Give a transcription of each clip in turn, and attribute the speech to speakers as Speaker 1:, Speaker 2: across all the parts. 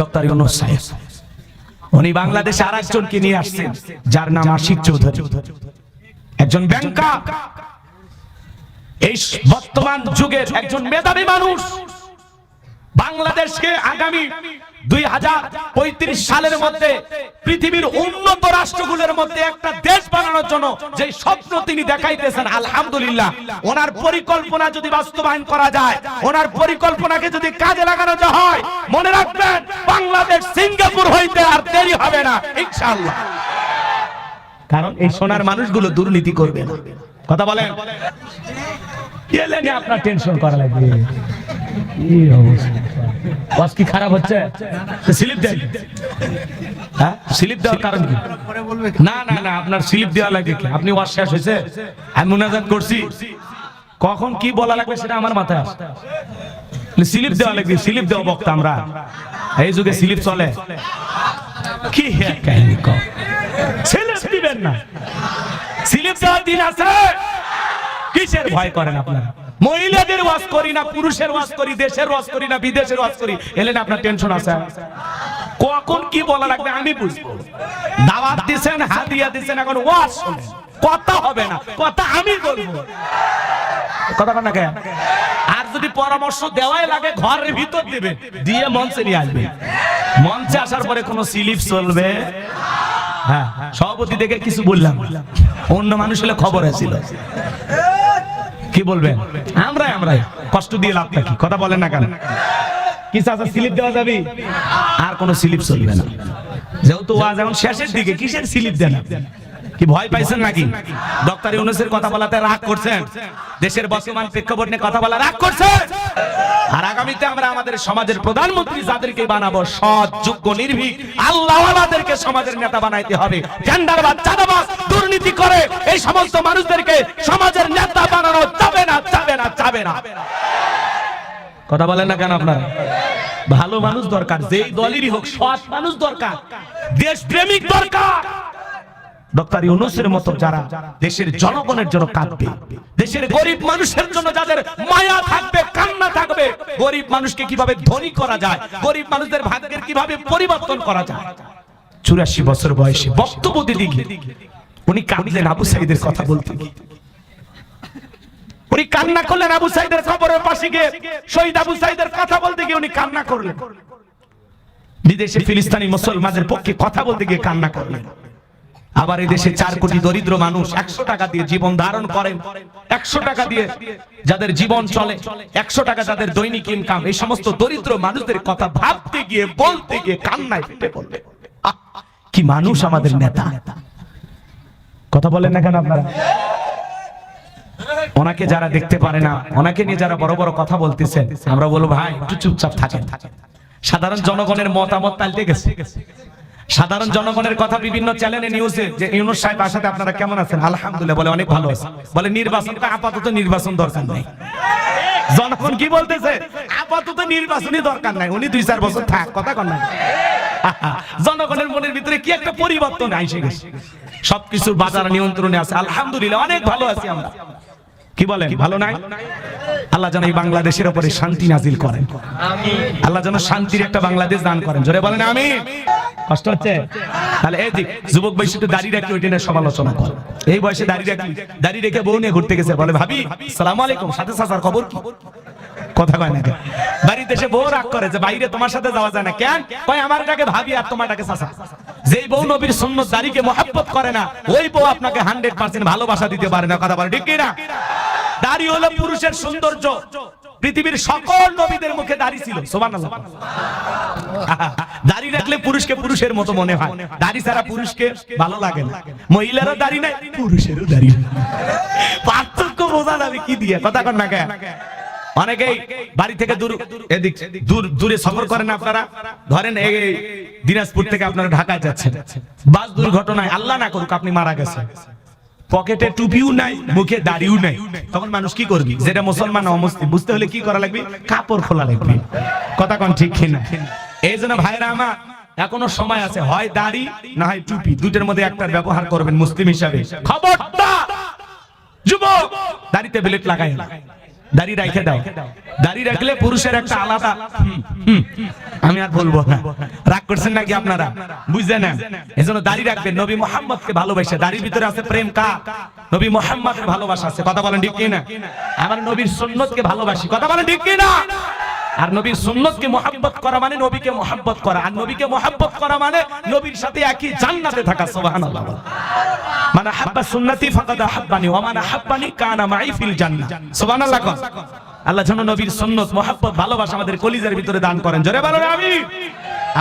Speaker 1: Doctor Yunus সাহেব। উনি বাংলাদেশে আর একজনকে নিয়ে আসছেন, যার নাম আশিক চৌধুরী। একজন ব্যাংকার এই বর্তমান যুগের একজন মেধাবী মানুষ। বাংলাদেশকে আগামী দুই হাজার পঁয়ত্রিশ সালের মধ্যে পৃথিবীর উন্নত রাষ্ট্রগুলোর মধ্যে একটা দেশ বানানোর জন্য যে দেখাইতেছেন ওনার পরিকল্পনা যদি বাস্তবায়ন করা যায়, ওনার পরিকল্পনাকে যদি কাজে লাগানো হয়, মনে রাখবেন, বাংলাদেশ সিঙ্গাপুর হইতে আর হবে না কারণ এই সোনার মানুষগুলো দুর্নীতি করবে না। কথা বলেন? আপনার টেনশন করা লাগবে। কি অবস্থা? ওয়াজ কি খারাপ হচ্ছে? স্লিপ দেন। হ্যাঁ? স্লিপ দেওয়ার কারণ কি? না না না আপনার স্লিপ দেওয়া লাগে কি? আপনি ওয়াজ শেষ হয়েছে? আমি মুনাজাত করছি। কখন কি বলা লাগবে সেটা আমার মাথায় আসে। স্লিপ দেওয়া লাগবে স্লিপ দেওয়া বক্তা আমরা। এই যুগে স্লিপ চলে। কি হে কাহিনী কম স্লিপ দিবেন না। স্লিপ দেওয়ার দিন আছে। কিসের ভয় করেন আপনারা? মহিলাদের ওয়াজ করি না, পুরুষের ওয়াজ করি, দেশের ওয়াজ করি না, বিদেশের ওয়াজ করি? এলেন, আপনার টেনশন আছে? কখন কি বলা লাগবে আমি বুঝব। দাওয়াত দিছেন, হাদিয়া দিছেন, এখন ওয়াজ শুনেন। কথা হবে না, কথা আমি বলব। কথা না কেন? আর যদি পরামর্শ দেওয়াই লাগে, ঘরের ভিতর দিবে দিয়ে মঞ্চে নিয়ে আসবে। মঞ্চে আসার পরে কোনো স্লিপ চলবে? হ্যাঁ সভাপতি থেকে কিছু বললাম। অন্য মানুষ হলে খবর ছিল কি বলবেন আমরাই আমরাই। কষ্ট দিয়ে লাভ থাকি কথা বলেন না কেন? কি চাচা, স্লিপ দেওয়া যাবে? আর কোনো স্লিপ চলবে না। যেহেতু ওয়াজ এখন শেষের দিকে, কিসের স্লিপ দেন কি ভয় পাইছেন নাকি? ডক্টর ইউনুসের কথা বলাতে রাগ করছেন? দেশের বর্তমান প্রেক্ষাপট নিয়ে কথা বলা রাগ করছেন? আর আগামীতে আমরা আমাদের সমাজের প্রধানমন্ত্রী যাদেরকে বানাবো সৎ, যোগ্য, নির্ভীক, আল্লাহওয়ালাদেরকে সমাজের নেতা বানাইতে হবে। জেন্ডারবাদ চাঁদাবাজ দুর্নীতি করে, এই সমস্ত মানুষদেরকে সমাজের নেতা বানানো যাবে না যাবে না যাবে না। কথা বলেন না কেন আপনারা? ভালো মানুষ দরকার, যেই দলেরই হোক, সৎ মানুষ দরকার দেশ প্রেমিক দরকার। ডক্টর ইউনুসের মতো যারা দেশের জনগণের জন্য কাঁদবে, দেশের গরিব মানুষের জন্য যাদের মায়া থাকবে, কান্না থাকবে, গরিব মানুষকে কীভাবে ধনী করা যায়, গরিব মানুষদের ভাগ্যের কীভাবে পরিবর্তন করা যায়? চুরাশি বছর বয়সে বক্তব্য দিদি উনি কাঁদলেন আবু সাইদের কথা বলতে উনি কান্না করলেন আবু সাইদের কবরের পাশে গিয়ে শহীদ আবু সাইদের কথা বলতে গিয়ে উনি কান্না করলেন। বিদেশে ফিলিস্তিনি মুসলমানদের পক্ষে কথা বলতে গিয়ে কান্না করলেন। আবার দেশে চার কোটি দরিদ্র মানুষ একশো টাকা দিয়ে জীবন ধারণ করেন। একশো টাকা দিয়ে যাদের জীবন চলে, একশো টাকা যাদের দৈনিক ইনকাম এই সমস্ত দরিদ্র মানুষদের কথা ভাবতে গিয়ে, বলতে গিয়ে কান্নায় কি মানুষ আমাদের নেতা। কথা বলেন না কেন আপনারা? ওনাকে যারা দেখতে পারে না, ওনাকে নিয়ে যারা বড় বড় কথা বলতেছেন, আমরা বলব, ভাই, একটু চুপচাপ থাকেন। সাধারণ জনগণের মতামত পাল্টে গেছে। সাধারণ জনগণের কথা বিভিন্ন চ্যানেলে নিউজে যে ইউনুস সাহেব আসাতে আপনারা কেমন আছেন? আলহামদুলিল্লাহ, বলে অনেক ভালো আছে। বলে নির্বাচন আপাতত নির্বাচন দরকার নেই। জনগণ কি বলতেছে? আপাতত নির্বাচনই দরকার নাই। উনি দুই চার বছর থাক, কথা কন না। জনগণের মনের ভিতরে কি একটা পরিবর্তন আইসে গেছে? সবকিছুর বাজার নিয়ন্ত্রণে আছে। আলহামদুলিল্লাহ, অনেক ভালো আছি আমরা। কি বলেন, ভালো নাই? আল্লাহ যেন এই বাংলাদেশের উপরে শান্তি নাজিল করেন। আল্লাহ যেন শান্তির একটা বাংলাদেশ দান করেন। জোরে বলেন আমি কষ্ট হচ্ছে? তাহলে এই দিক যুবক বয়সে একটু দাঁড়িয়ে রাখি ওইটা সমালোচনা কর। এই বয়সে দাঁড়িয়ে রাখি দাঁড়িয়ে রেখে বউ নিয়ে ঘুরতে গেছে। বলে, ভাবি, সালাম আলাইকুম, সাথে সাসার খবর কি? কথা কয় না? বাড়িতে এসে বউ রাগ করে যে বাইরে তোমার সাথে যাওয়া যায় না। কেন? কয় আমারটাকে ভাবি আর তোমারটাকে চাচা? যেই বউ নবীর সুন্নত দাড়িকে মহাব্বত করে না, ওই বউ আপনাকে হান্ড্রেড পার্সেন্ট ভালোবাসা দিতে পারে না। কথা বলে ঠিক না দাড়ি হলো পুরুষের সৌন্দর্য। পৃথিবীর সকল নবীদের মুখে দাড়ি ছিল। সুবহানাল্লাহ। দাড়ি রাখলে পুরুষকে পুরুষের মতো মনে হয়। দাড়ি ছাড়া পুরুষকে ভালো লাগে না। মহিলারও দাড়ি নাই, পুরুষেরও দাড়ি পার্থক্য বোঝা যাবে কি দিয়ে? কথা কন না কেন? অনেকেই বাড়ি থেকে দূর, এদিক, দূর, দূরে সফর করেন আপনারা। ধরেন এই দিনাজপুর থেকে আপনারা ঢাকায় যাচ্ছেন। বাস দুর্ঘটনায় আল্লাহ না করুক আপনি মারা গেছেন। পকেটে টুপিও নাই, মুখে দাড়িও নাই। তখন মানুষ কি করবি? যেটা মুসলমান, অমুসলিম, বুঝতে হলে কি করা লাগবে? কাপড় খোলা লাগবে। কথা কোন ঠিক কিনা? এই জন্য ভাইরা আমার, এখনও সময় আছে। হয় দাড়ি, না হয় টুপি। দুটোর মধ্যে একটার ব্যবহার করবেন মুসলিম হিসাবে। খবরদার! যুবক! দাড়িতে বেলেট লাগাই না দাড়ি রাখে দাও। দাড়ি রাখলে পুরুষের একটা আলাদা আমি আর বলব না। রাগ করছেন নাকি আপনারা? বুঝলেন না? এজন্য দাড়ি রাখবেন। নবী মোহাম্মদকে ভালোবাসে। দাড়ির ভিতরে আছে প্রেম কা? নবী মোহাম্মদের ভালোবাসা আছে। কথা বলেন ঠিক কি না আমার নবীর সুন্নতকে ভালোবাসি। কথা বলেন ঠিক কি না আর নবীর সুন্নতকে মোহাব্বত করা মানে নবীকে মোহাব্বত করা। আর নবীকে মোহাব্বত করা মানে নবীর সাথে একই জান্নাতে থাকা, সুবহানাল্লাহ। মানে হাব্বা সুন্নতি ফাকাদ হাব্বানি, ওয়া মান হাব্বানি কানা মাই ফিল জান্নাহ। সুবহানাল্লাহ কন। আল্লাহ যেন নবীর সুন্নত, মোহাব্বত, ভালোবাসা আমাদের কলিজার ভিতরে দান করেন। জোরে বলো আমি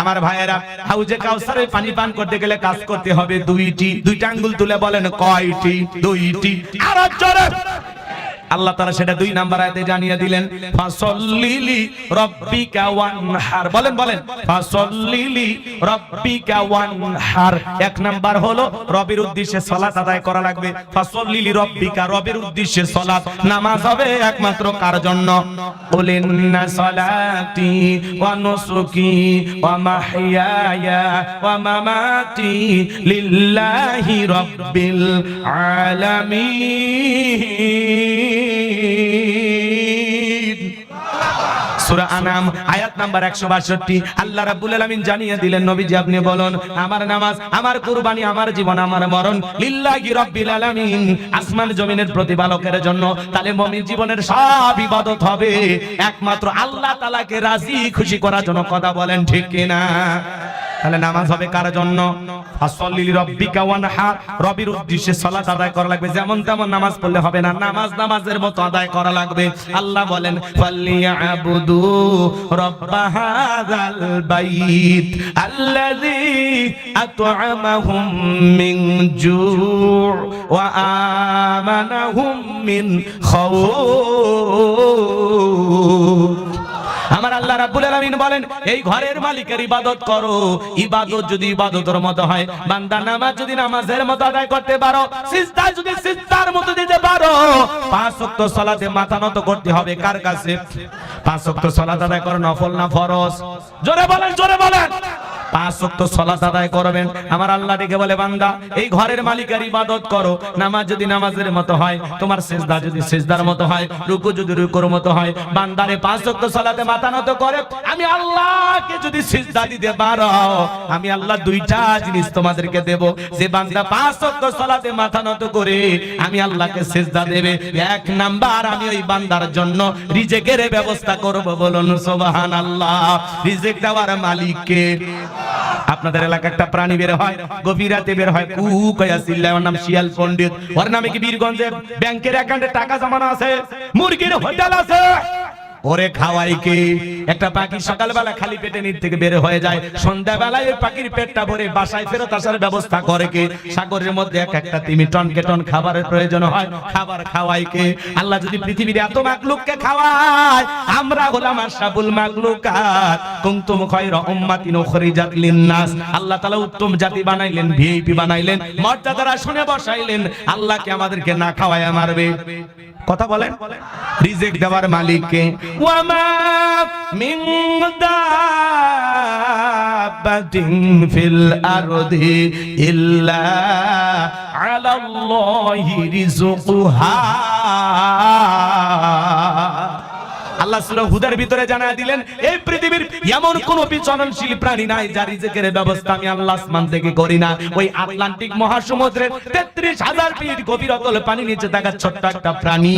Speaker 1: আমার ভাইয়েরা, হাউজে কাউসারে পানি পান করতে গেলে কাজ করতে হবে দুইটি, দুইটা আঙ্গুল তুলে বলেন কয়টি? দুইটি। আর জোরে। আল্লাহ তাআলা সেটা দুই নাম্বার আয়াতে জানিয়ে দিলেন, ফাসল্লিলি রাব্বিকা ওয়ানহার। বলেন বলেন, ফাসল্লিলি রাব্বিকা ওয়ানহার। এক নাম্বার হলো, রবের উদ্দেশ্যে সালাত আদায় করা লাগবে। ফাসল্লিলি রাব্বিকা, রবের উদ্দেশ্যে সালাত। নামাজ হবে একমাত্র কার জন্য? কুলিন্না সালাতি ওয়া নুসুকি ওয়া মাহইয়ায়া ওয়া মামাতি লিল্লাহি রাব্বিল আলামিন। সূরা আনাম, আয়াত নাম্বার 162 আল্লাহ জানিয়ে দিলেন, নবীজি আপনি বলুন, আমার নামাজ, আমার কুরবানি, আমার জীবন, আমার মরণ, লিল্লাহি আলামিন। আসমান জমিনের প্রতিপালকের জন্য তাহলে জীবনের সব ইবাদত হবে। একমাত্র আল্লাহ তালাকে রাজি, খুশি করার জন্য কথা বলেন ঠিক কিনা? তাহলে নামাজ হবে কার জন্য? ফাসল্লি রাব্বিকা ওয়ানহার রবির উদ্দেশ্যে সালাত আদায় করা লাগবে। যেমন তেমন নামাজ পড়লে হবে না। নামাজ নামাজের মতো আদায় করা লাগবে। আল্লাহ বলেন ফাল্লিয়াবুদু রাব্বা হাযাল বাইত আল্লাযী আত'আমাহুম মিন জু' ওয়া আমানাহুম মিন খাউফ। আমার আল্লাহ রাব্বুল আলামিন বলেন, এই ঘরের মালিকের ইবাদত করো। ইবাদত যদি ইবাদতের মতো হয়, বান্দা নামাজ যদি নামাজের মতো আদায় করতে পারো, সিজদা যদি সিজদার মতো দিতে পারো, পাঁচ ওয়াক্ত সালাতে মাথা নত করতে হবে কার কাছে? পাঁচ ওয়াক্ত সালাত আদায় করো নফল না ফরজ? জোরে বলেন জোরে বলেন। পাঁচ ওয়াক্ত সালাত আদায় করবেন। আমার আল্লাহ ডেকে বলে, বান্দা, এই ঘরের মালিকের ইবাদত করো। নামাজ যদি নামাজের মতো হয়, তোমার সেজদা যদি সেজদার মতো হয়, রুকু যদি রুকুর মতো হয়, বান্দারে পাঁচ ওয়াক্ত সালাতে মাথা নত করে, আমি আল্লাহকে যদি সিজদা দিতে পারো, আমি আল্লাহ দুইটা জিনিস তোমাদেরকে দেব। যে বান্দা পাঁচ ওয়াক্ত সালাতে মাথা নত করে, আমি আল্লাহকে সিজদা দেবে। এক নাম্বার, আমি ওই বান্দার জন্য রিজেকের ব্যবস্থা করব বলুন, সুবহানাল্লাহ। রিজেক দেওয়ার মালিককে। আপনাদের এলাকা একটা প্রাণী বের হয়, গভীর রাতে বের হয় কু কয়া সিল্লা ওর নাম শিয়াল পণ্ডিত। ওর নামে কি বীরগঞ্জে ব্যাংকের অ্যাকাউন্টে টাকা জমানো আছে? মুরগির হোটেল আছে। ওরে খাওয়াই কে? একটা পাখি সকালবেলা খালি পেটে নিচ থেকে বের হয়ে যায়, সন্ধ্যাবেলায় ওই পাখির পেটটা ভরে বাসায় ফেরত আসার ব্যবস্থা করে কে? সাগরের মধ্যে এক একটা তিমি টন কে টন খাবারের প্রয়োজন হয়, খাবার খাওয়াই কে? আল্লাহ যদি পৃথিবীর এত মাকলুককে খাওয়ায়, আমরা হলাম আশরাফুল মাকলুকাত, কুনতুম খায়রা উম্মাতিন উখরিজাত লিন-নাস। আল্লাহ তাআলা উত্তম জাতি বানাইলেন ভিআইপি বানাইলেন, মর্যাদার আসনে বসাইলেন আল্লাহকে আমাদেরকে না খাওয়ায় মারবে। কথা বলেন? রিজেক দেওয়ার মালিককে ওয়ামা মিন দাব্বাতিন ফিল আরদি ইল্লা আলাল্লাহি রিজকুহা আল্লাহ সূরা হুদার ভিতরে জানায় দিলেন, এই পৃথিবীর এমন কোন বিচরণশীল প্রাণী নাই যার রিজিকের ব্যবস্থা আমি আল্লাহ আসমান থেকে করি না। ওই আটলান্টিক মহাসমুদ্রের 33000 ফিট গভীর অতল পানি নিচে থাকা ছোট্ট একটা প্রাণী,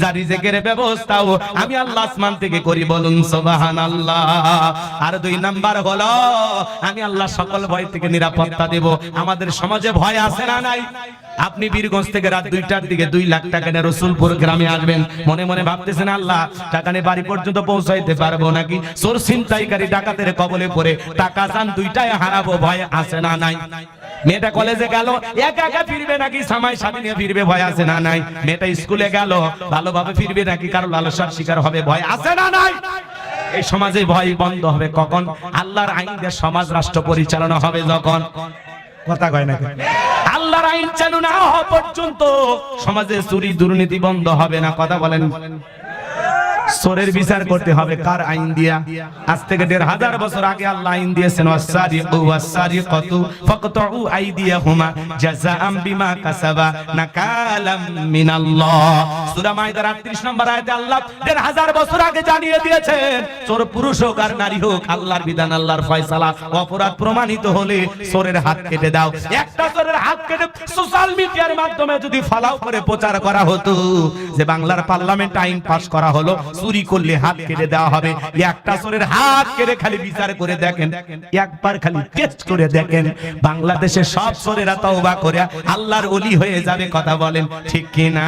Speaker 1: যার রিজিকের ব্যবস্থাও আমি আল্লাহ আসমান থেকে করি বলুন, সুবহানাল্লাহ। আর দুই নাম্বার হলো, আমি আল্লাহ সকল ভয় থেকে নিরাপত্তা দেব। আমাদের সমাজে ভয় আছে না নাই? আপনি বীরগঞ্জ থেকে রাত দুইটার দিকে দুই লাখ টাকা নিয়ে রসুলপুর গ্রামে আসবেন। মনে মনে ভাবতেছেন, আল্লাহ, টাকা নিয়ে বাড়ি পর্যন্ত পৌঁছাইতে পারব নাকি? চোর ছিনতাইকারী ডাকাতের কবলে পড়ে টাকা চান দুইটাই হারাবো, ভয় আছে না নাই? মেয়েটা কলেজে গেল, একা একা ফিরবে নাকি? সামাই সাথে নিয়ে ফিরবে, ভয় আছে না নাই? মেয়েটা স্কুলে গেল, ভালোভাবে ফিরবে নাকি? কারও লালসার শিকার হবে, ভয় আছে না নাই? এই সমাজে ভয় বন্ধ হবে কখন? আল্লাহর আইন দিয়ে সমাজ রাষ্ট্র পরিচালনা হবে যখন? কথা কয় না আল্লাহর আইন চালু না হওয়া পর্যন্ত সমাজে চুরি দুর্নীতি বন্ধ হবে না, কথা বলেন। সোরের বিচার করতে হবে। কার আইন দিয়া? আজ থেকে দেড় হাজার বছর আগে আল্লাহ আইন দিয়েছেন ওয়াসারি ও ওয়াসারি কত ফাকতউ আইদিয়াহুমা, জাযাআম বিমা কাসাবা নাকালাম মিনাল্লাহ। সূরা মাইদার 38 নম্বর আয়াতে আল্লাহ দেড় হাজার বছর আগে জানিয়ে দিয়েছেন, চোর পুরুষ হোক আর নারী হোক, আল্লাহর বিধান, আল্লাহর ফয়সালা, অপরাধ প্রমাণিত হলে চোরের হাত কেটে দাও। একটা চোরের হাত কেটে সোশ্যাল মিডিয়ার মাধ্যমে যদি ফলাও করে প্রচার করা হতো, যে বাংলার পার্লামেন্ট আইন পাশ করা হলো চুরি করলে হাত কেটে দেওয়া হবে। একটা চোরের হাত কেটে খালি বিচার করে দেখেন। একবার খালি টেস্ট করে দেখেন। বাংলাদেশের সব চোরেরা তওবা করে। আল্লাহর ওলি হয়ে যাবে কথা বলেন। ঠিক কিনা?